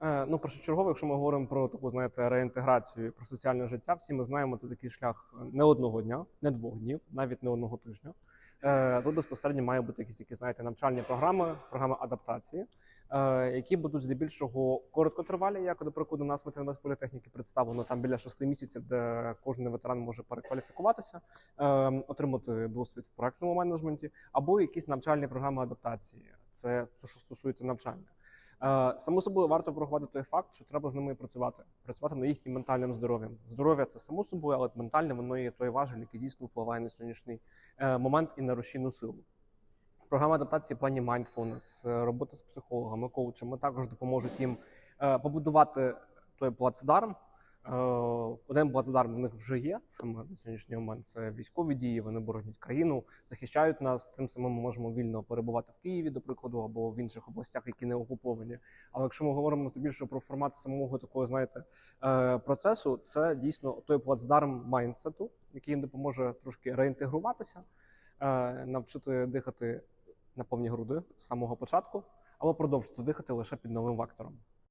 Е, Ну, першочергово, якщо ми говоримо про таку, знаєте, реінтеграцію, про соціальне життя, всі ми знаємо, це такий шлях не одного дня, не двох днів, навіть не одного тижня. Е, Тут безпосередньо має бути якісь такі, знаєте, навчальні програми, програми адаптації, е, які будуть здебільшого короткотривалі, як до прикладу, нас в політехніки представлено там біля шести місяців, де кожен ветеран може перекваліфікуватися, е, отримати досвід в проектному менеджменті, або якісь навчальні програми адаптації. Це те, що стосується навчання. Е, Само собою варто врахувати той факт, що треба з ними працювати, працювати над їхнім ментальним здоров'ям. Здоров'я це само собою, але ментальне воно є той важель, який дійсно впливає на сьогоднішній е, момент і на рушійну силу. Програма адаптації в плані mindfulness, е, робота з психологами, коучами також допоможуть їм побудувати той плацдарм. Е, Один плацдарм в них вже є саме на сьогоднішній момент. Це військові дії. Вони боронять країну, захищають нас. Тим самим ми можемо вільно перебувати в Києві, до прикладу, або в інших областях, які не окуповані. Але якщо ми говоримо здебільшого про формат самого такого, знаєте, е, процесу, це дійсно той плацдарм майндсету, який їм допоможе трошки реінтегруватися, е, навчити дихати на повні груди з самого початку, або продовжити дихати лише під новим вектором.